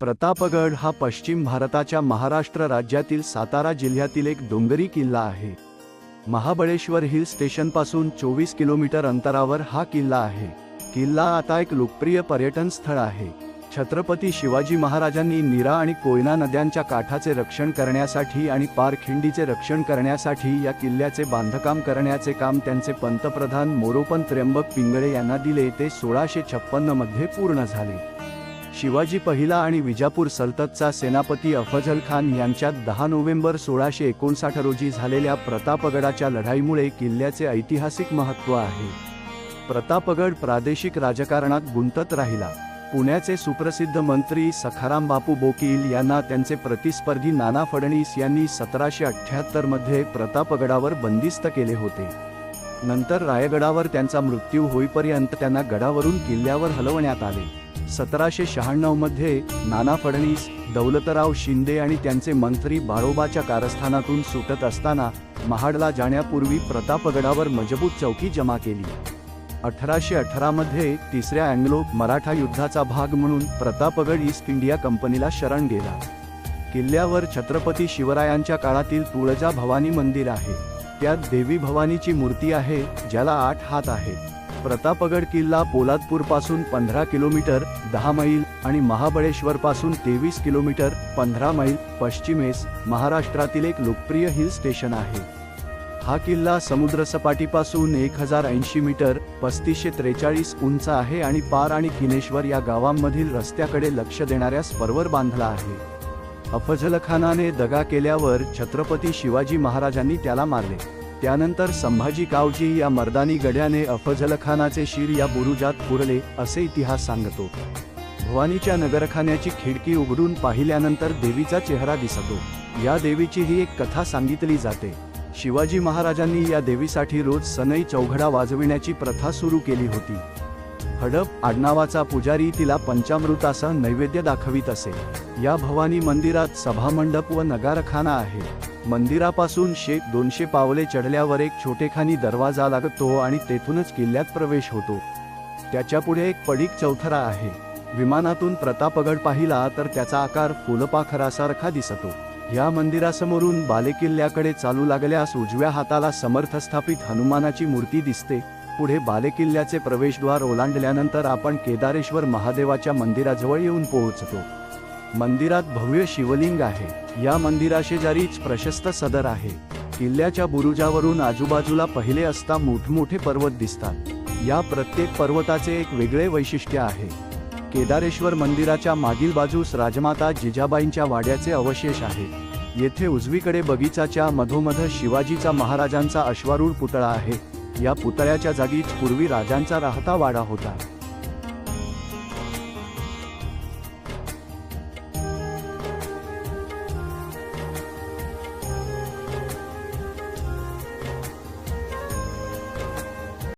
प्रतापगड हा पश्चिम भारताच्या महाराष्ट्र राज्यातील सातारा जिल्ह्यातील एक डोंगरी किल्ला आहे. महाबळेश्वर हिल स्टेशनपासून चोवीस किलोमीटर अंतरावर हा किल्ला आहे. किल्ला आता एक लोकप्रिय पर्यटन स्थळ आहे. छत्रपती शिवाजी महाराजांनी नीरा आणि कोयना नद्यांच्या काठाचे रक्षण करण्यासाठी आणि पारखिंडीचे रक्षण करण्यासाठी या किल्ल्याचे बांधकाम करण्याचे काम त्यांचे पंतप्रधान मोरोपंत त्र्यंबक पिंगळे यांना दिले ते सोळाशे छप्पन्नमध्ये पूर्ण झाले. शिवाजी पहिला आणि विजापूर सल्ततचा सेनापती अफजल खान यांच्यात दहा नोव्हेंबर सोळाशे एकोणसाठ रोजी झालेल्या प्रतापगडाच्या लढाईमुळे किल्ल्याचे ऐतिहासिक महत्त्व आहे. प्रतापगड प्रादेशिक राजकारणात गुंतत राहिला. पुण्याचे सुप्रसिद्ध मंत्री सखाराम बापू बोकील यांना त्यांचे प्रतिस्पर्धी नाना फडणीस यांनी सतराशे अठ्ठ्याहत्तरमध्ये प्रतापगडावर बंदिस्त केले होते. नंतर रायगडावर त्यांचा मृत्यू होईपर्यंत त्यांना गडावरून किल्ल्यावर हलवण्यात आले. सतराशे शहाण्णवमध्ये नाना फडणीस दौलतराव शिंदे आणि त्यांचे मंत्री बाळोबाच्या कारस्थानातून सुटत असताना महाडला जाण्यापूर्वी प्रतापगडावर मजबूत चौकी जमा केली. अठराशे अठरामध्ये तिसऱ्या अँग्लो मराठा युद्धाचा भाग म्हणून प्रतापगड ईस्ट इंडिया कंपनीला शरण गेला. किल्ल्यावर छत्रपती शिवरायांच्या काळातील तुळजा भवानी मंदिर आहे. त्यात देवी भवानीची मूर्ती आहे ज्याला आठ हात आहेत. प्रतापगड किल्ला पोलादपूरपासून पंधरा किलोमीटर दहा मैल आणि महाबळेश्वर पासून तेवीस किलोमीटर पंधरा मैल पश्चिमेस महाराष्ट्रातील एक लोकप्रिय हिल स्टेशन आहे. हा किल्ला समुद्रसपाटीपासून एक हजार ऐंशी मीटर पस्तीसशे त्रेचाळीस उंच आहे आणि पार आणि किनेश्वर या गावांमधील रस्त्याकडे लक्ष देणाऱ्या स्पर्वर बांधला आहे. अफजलखानाने दगा केल्यावर छत्रपती शिवाजी महाराजांनी त्याला मारले. त्यानंतर संभाजी कावजी या मर्दानी गड्याने अफजलखानाचे शिर या बुरुजात पुरले असे इतिहास सांगतो. भवानीच्या नगरखान्याची खिडकी उघडून पाहिल्यानंतर देवीचा चेहरा दिसतो. या देवीची ही एक कथा सांगितली जाते. शिवाजी महाराजांनी या देवीसाठी रोज सनई चौघडा वाजविण्याची प्रथा सुरू केली होती. हडप आडनावाचा पुजारी तिला पंचामृतासह नैवेद्य दाखवित असे. या भवानी मंदिरात सभामंडप व नगारखाना आहे. मंदिरापासून शे दोनशे पावले चढल्यावर एक छोटेखानी दरवाजा लागतो आणि तेथूनच किल्ल्यात प्रवेश होतो. त्याच्यापुढे एक पडीक चौथरा आहे. विमानातून प्रतापगड पाहिला तर त्याचा आकार फुलपाखरासारखा दिसतो. या मंदिरासमोरून बालेकिल्ल्याकडे चालू लागल्यास उजव्या हाताला समर्थ स्थापित हनुमानाची मूर्ती दिसते. पुढे बालेकिल्ल्याचे प्रवेशद्वार ओलांडल्यानंतर आपण केदारेश्वर महादेवाच्या मंदिराजवळ येऊन पोहोचतो. मंदिरात भव्य शिवलिंग आहे. या मंदिराशेजारीच प्रशस्त सदर आहे. किल्ल्याच्या बुरुजावरून आजूबाजूला पहिले असता मोठमोठे पर्वत दिसतात. या प्रत्येक पर्वताचे एक वेगळे वैशिष्ट्य आहे. केदारेश्वर मंदिराच्या मागील बाजूस राजमाता जिजाबाईंच्या वाड्याचे अवशेष आहे. येथे उजवीकडे बगीचाच्या मधोमध शिवाजीचा महाराजांचा अश्वारूढ पुतळा आहे. या पुतळ्याच्या जागी पूर्वी राजांचा राहता वाडा होता.